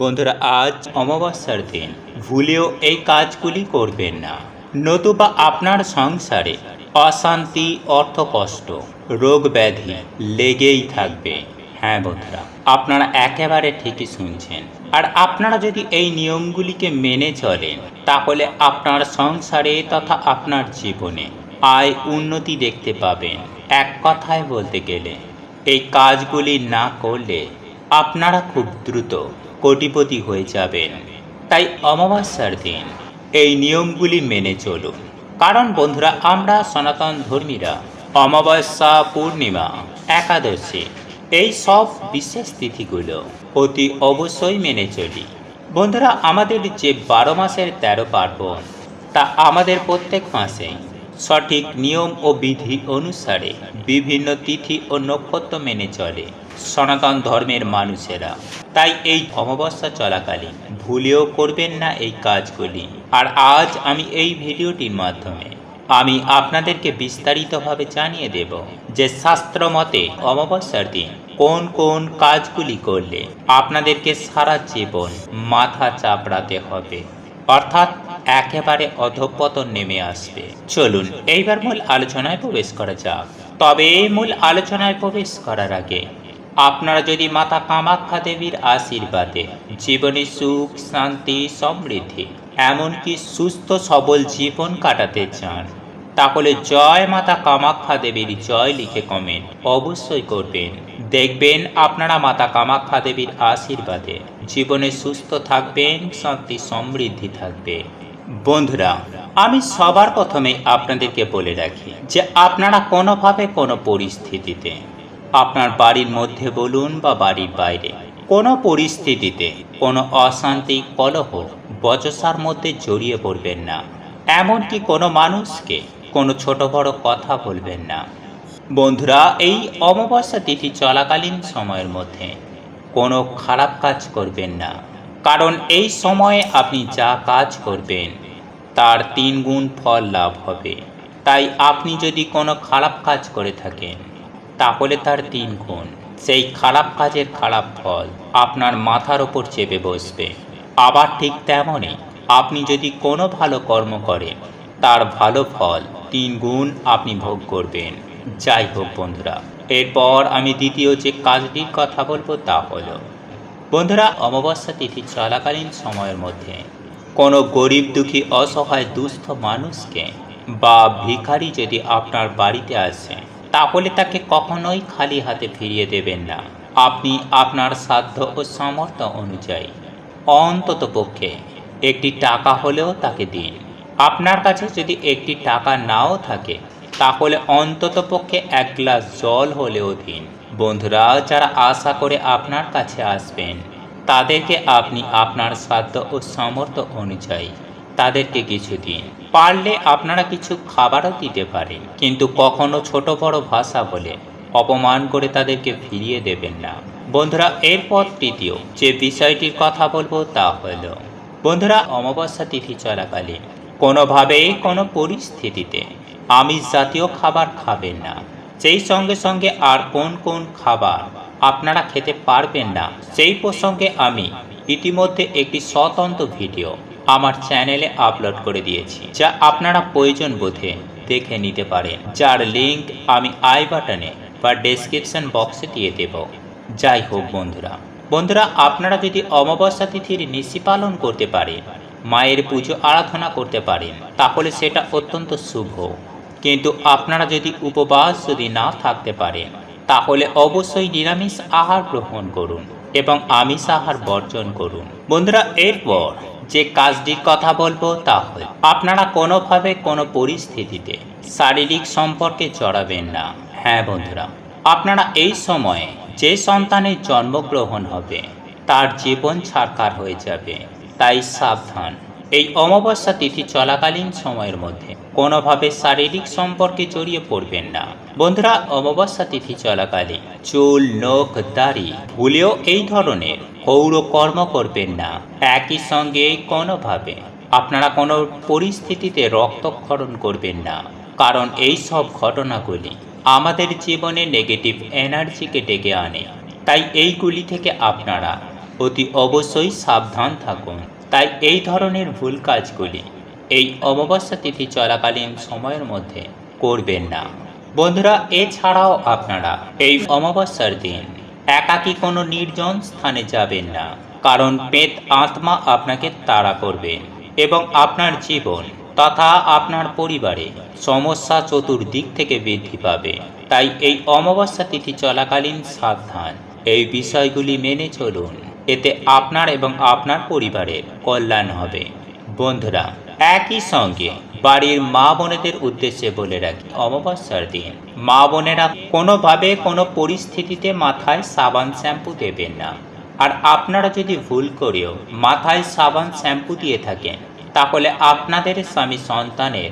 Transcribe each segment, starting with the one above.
বন্ধুরা, আজ অমাবস্যার দিন। ভুলেও এই কাজগুলি করবেন না। নতুবা আপনার সংসারে অশান্তি অর্থকষ্ট রোগ ব্যাধি লেগেই থাকবে। হ্যাঁ বন্ধুরা, আপনারা একেবারে ঠিকই শুনছেন। আর আপনারা যদি এই নিয়মগুলিকে মেনে চলেন, তাহলে আপনার সংসারে তথা আপনার জীবনে আয় উন্নতি দেখতে পাবেন। এক কথায় বলতে গেলে, এই কাজগুলি না করলে আপনারা খুব দ্রুত কোটিপতি হয়ে যাবেন। তাই অমাবস্যার দিন এই নিয়মগুলি মেনে চলুন। কারণ বন্ধুরা, আমরা সনাতন ধর্মীরা অমাবস্যা, পূর্ণিমা, একাদশী এই সব বিশেষ তিথিগুলো অতি অবশ্যই মেনে চলি। বন্ধুরা, আমাদের যে বারো মাসের তেরো পার্বণ, তা আমাদের প্রত্যেক মাসেই সঠিক নিয়ম ও বিধি অনুসারে বিভিন্ন তিথি ও নক্ষত্র মেনে চলে সনাতন ধর্মের মানুষেরা। তাই এই অমাবস্যা চলাকালীন ভুলেও করবেন না এই কাজগুলি। আর আজ আমি এই ভিডিওটির মাধ্যমে আমি আপনাদেরকে বিস্তারিতভাবে জানিয়ে দেব যে শাস্ত্র মতে অমাবস্যার দিন কোন কোন কাজগুলি করলে আপনাদেরকে সারা জীবন মাথা চাপড়াতে হবে। অর্থাৎ একেবারে অধঃপতন নেমে আসবে। চলুন, এইবার মূল আলোচনায় প্রবেশ করা যাক। তবে মূল আলোচনায় প্রবেশ করার আগে, আপনারা যদি মাতা কামাখ্যা দেবীর আশীর্বাদে জীবনে সুখ, শান্তি, সমৃদ্ধি, এমনকি সুস্থ, সবল জীবন কাটাতে চান, তাহলে জয় মাতা কামাখ্যা দেবীর জয় লিখে কমেন্ট অবশ্যই করবেন। দেখবেন আপনারা মাতা কামাখ্যা দেবীর আশীর্বাদে জীবনে সুস্থ থাকবেন, শান্তি, সমৃদ্ধি থাকবে। বন্ধুরা, আমি সবার প্রথমে আপনাদেরকে বলে রাখি যে আপনারা কোনোভাবে কোনো পরিস্থিতিতে, আপনার বাড়ির মধ্যে বলুন বা বাড়ির বাইরে, কোনো পরিস্থিতিতে কোনো অশান্তি, কলহ, বচসার মধ্যে জড়িয়ে পড়বেন না। এমনকি কোনো মানুষকে কোনো ছোট বড় কথা বলবেন না। বন্ধুরা, এই অমাবস্যা তিথি চলাকালীন সময়ের মধ্যে কোনো খারাপ কাজ করবেন না। কারণ এই সময়ে আপনি যা কাজ করবেন, তার তিন গুণ ফল লাভ হবে। তাই আপনি যদি কোনো খারাপ কাজ করে থাকেন, তাহলে তার তিন গুণ। সেই খারাপ কাজের খারাপ ফল আপনার মাথার ওপর চেপে বসবে। আবার ঠিক তেমনই আপনি যদি কোনো ভালো কর্ম করেন, তার ভালো ফল তিন গুণ আপনি ভোগ করবেন। যাই হোক বন্ধুরা, এরপর আমি দ্বিতীয় যে কাজটির কথা বলব তা হলো বন্ধুরা, অমাবস্যা তিথি চলাকালীন সময়ের মধ্যে কোনো গরিব দুঃখী, অসহায়, দুস্থ মানুষকে বা ভিখারি যদি আপনার বাড়িতে আসে, তাহলে তাকে কখনোই খালি হাতে ফিরিয়ে দেবেন না। আপনি আপনার সাধ্য ও সামর্থ্য অনুযায়ী অন্তত পক্ষে একটি টাকা হলেও তাকে দিন। আপনার কাছে যদি একটি টাকা নাও থাকে, তাহলে অন্তত পক্ষে এক গ্লাস জল হলেও দিন। বন্ধুরা, যারা আশা করে আপনার কাছে আসবেন, তাদেরকে আপনি আপনার সাধ্য ও সামর্থ্য অনুযায়ী তাদেরকে কিছু দিন। পারলে আপনারা কিছু খাবারও দিতে পারেন, কিন্তু কখনো ছোট বড় ভাষা বলে অপমান করে তাদেরকে ফিরিয়ে দেবেন না। বন্ধুরা, এরপর তৃতীয় যে বিষয়টির কথা বলব তা হল, বন্ধুরা, অমাবস্যা তিথি চলাকালীন কোনোভাবেই কোনো পরিস্থিতিতে আমিষ জাতীয় খাবার খাবেন না। সেই সঙ্গে সঙ্গে আর কোন কোন খাবার আপনারা খেতে পারবেন না, সেই প্রসঙ্গে আমি ইতিমধ্যে একটি স্বতন্ত্র ভিডিও আমার চ্যানেলে আপলোড করে দিয়েছি, যা আপনারা প্রয়োজন বোধে দেখে নিতে পারেন। যার লিংক আমি আই বাটনে বা ডেসক্রিপশন বক্সে দিয়ে দেব। যাই হোক বন্ধুরা বন্ধুরা, আপনারা যদি অমাবস্যা তিথির নিশি পালন করতে পারেন, মায়ের পুজো আরাধনা করতে পারেন, তাহলে সেটা অত্যন্ত শুভ। কিন্তু আপনারা যদি উপবাস যদি না থাকতে পারেন তাহলে অবশ্যই নিরামিষ আহার গ্রহণ করুন এবং আমিষ আহার বর্জন করুন। বন্ধুরা, এরপর যে কাজটির কথা বলব তা হল, আপনারা কোনোভাবে কোনো পরিস্থিতিতে শারীরিক সম্পর্কে জড়াবেন না। হ্যাঁ বন্ধুরা, আপনারা এই সময়ে যে সন্তানের জন্মগ্রহণ হবে, তার জীবন ছাড়কার হয়ে যাবে। তাই সাবধান। এই অমাবস্যা তিথি চলাকালীন সময়ের মধ্যে কোনোভাবে শারীরিক সম্পর্কে জড়িয়ে পড়বেন না। বন্ধুরা, অমাবস্যা তিথি চলাকালীন চুল, নখ, দাড়ি ভুলেও এই ধরনের পৌর কর্ম করবেন না। একই সঙ্গে কোনোভাবে আপনারা কোনো পরিস্থিতিতে রক্তক্ষরণ করবেন না। কারণ এই সব ঘটনাগুলি আমাদের জীবনে নেগেটিভ এনার্জিকে ডেকে আনে। তাই এইগুলি থেকে আপনারা অতি অবশ্যই সাবধান থাকুন। তাই এই ধরনের ভুল কাজগুলি এই অমাবস্যা তিথি চলাকালীন সময়ের মধ্যে করবেন না। বন্ধুরা, এছাড়াও আপনারা এই অমাবস্যার দিন একাকী কোনো নির্জন স্থানে যাবেন না, কারণ পেত আত্মা আপনাকে তাড়া করবে এবং আপনার জীবন তথা আপনার পরিবারে সমস্যা চতুর্দিক থেকে বৃদ্ধি পাবে। তাই এই অমাবস্যা তিথি চলাকালীন সাবধান। এই বিষয়গুলি মেনে চলুন। এতে আপনার এবং আপনার পরিবারের কল্যাণ হবে। বন্ধুরা, একই সঙ্গে বাড়ির মা বোনেদের উদ্দেশ্যে বলে রাখি, অমাবস্যার দিন মা বোনেরা কোনোভাবে কোনো পরিস্থিতিতে মাথায় সাবান শ্যাম্পু দেবেন না। আর আপনারা যদি ভুল করেও মাথায় সাবান শ্যাম্পু দিয়ে থাকেন, তাহলে আপনাদের স্বামী সন্তানের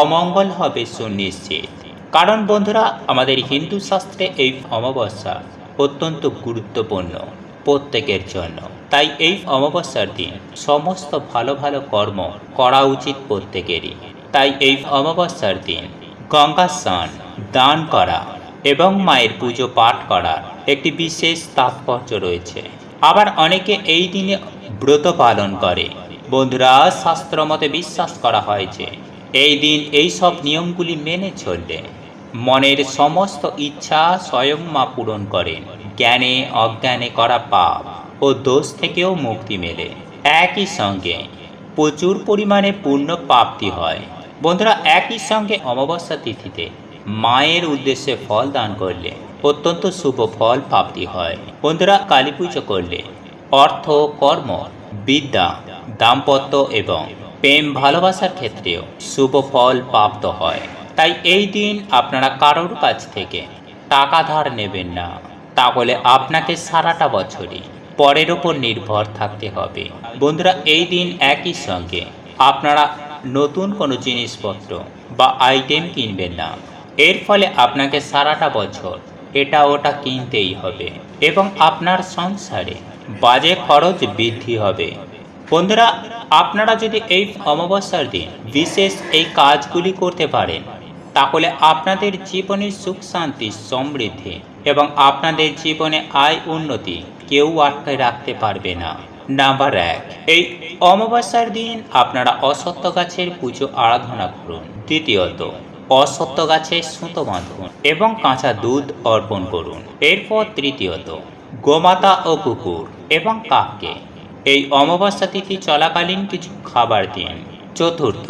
অমঙ্গল হবে সুনিশ্চিত। কারণ বন্ধুরা, আমাদের হিন্দু শাস্ত্রে এই অমাবস্যা অত্যন্ত গুরুত্বপূর্ণ। প্রত্যেকের জন্য। তাই এই অমাবস্যার দিন সমস্ত ভালো ভালো কর্ম করা উচিত প্রত্যেকেরই। তাই এই অমাবস্যার দিন গঙ্গা স্নান, দান করা এবং মায়ের পুজো পাঠ করার একটি বিশেষ তাৎপর্য রয়েছে। আবার অনেকে এই দিনে ব্রত পালন করে। বন্ধুরা শাস্ত্র মতে বিশ্বাস করা হয় যে, এই দিন এই সব নিয়মগুলি মেনে চললে মনের সমস্ত ইচ্ছা স্বয়ং মা পূরণ করেন। জ্ঞানে, অজ্ঞানে করা পাপ ও দোষ থেকেও মুক্তি মেলে। একই সঙ্গে প্রচুর পরিমাণে পূর্ণ প্রাপ্তি হয়। বন্ধুরা, একই সঙ্গে অমাবস্যা তিথিতে মায়ের উদ্দেশ্যে ফল দান করলে অত্যন্ত শুভ ফল প্রাপ্তি হয়। বন্ধুরা, কালী পুজো করলে অর্থ, কর্ম, বিদ্যা, দাম্পত্য এবং প্রেম ভালোবাসার ক্ষেত্রেও শুভ ফল প্রাপ্ত হয়। তাই এই দিন আপনারা কারোর কাছ থেকে টাকা ধার নেবেন না। তাহলে আপনাকে সারাটা বছরই পরের ওপর নির্ভর থাকতে হবে। বন্ধুরা, এই দিন একই সঙ্গে আপনারা নতুন কোনো জিনিসপত্র বা আইটেম কিনবেন না। এর ফলে আপনাকে সারাটা বছর এটা ওটা কিনতেই হবে এবং আপনার সংসারে বাজে খরচ বৃদ্ধি হবে। বন্ধুরা, আপনারা যদি এই অমাবস্যার দিন বিশেষ এই কাজগুলি করতে পারেন, তাহলে আপনাদের জীবনের সুখ শান্তি সমৃদ্ধি এবং আপনাদের জীবনে আয় উন্নতি কেউ আটকে রাখতে পারবে না। নাম্বার এক, এই অমাবস্যার দিন আপনারা অসত্য গাছের পুজো আরাধনা করুন। দ্বিতীয়ত অসত্য গাছে সুতো বাঁধুন এবং কাঁচা দুধ অর্পণ করুন। এরপর তৃতীয়ত, গোমাতা ও কুকুর এবং কাককে এই অমাবস্যা তিথি চলাকালীন কিছু খাবার দিন। চতুর্থ,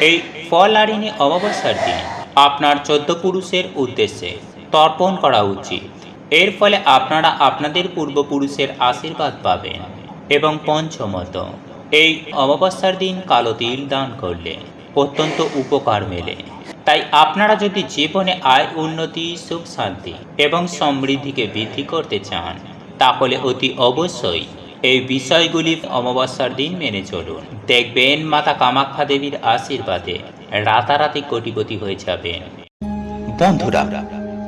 এই ফলারিণী অমাবস্যার দিন আপনার চোদ্দ পুরুষের উদ্দেশ্যে তর্পণ করা উচিত। এর ফলে আপনারা আপনাদের পূর্বপুরুষের আশীর্বাদ পাবেন এবং পঞ্চমত, এই অমাবস্যার দিন কালো তিল দান করলে অত্যন্ত উপকার মেলে। তাই আপনারা যদি জীবনে আয়, উন্নতি, সুখ, শান্তি এবং সমৃদ্ধিকে বৃদ্ধি করতে চান, তাহলে অতি অবশ্যই এই বিষয়গুলি অমাবস্যার দিন মেনে চলুন। দেখবেন মাতা কামাখ্যা দেবীর আশীর্বাদে রাতারাতি কোটিপতি হয়ে যাবেন। বন্ধুরা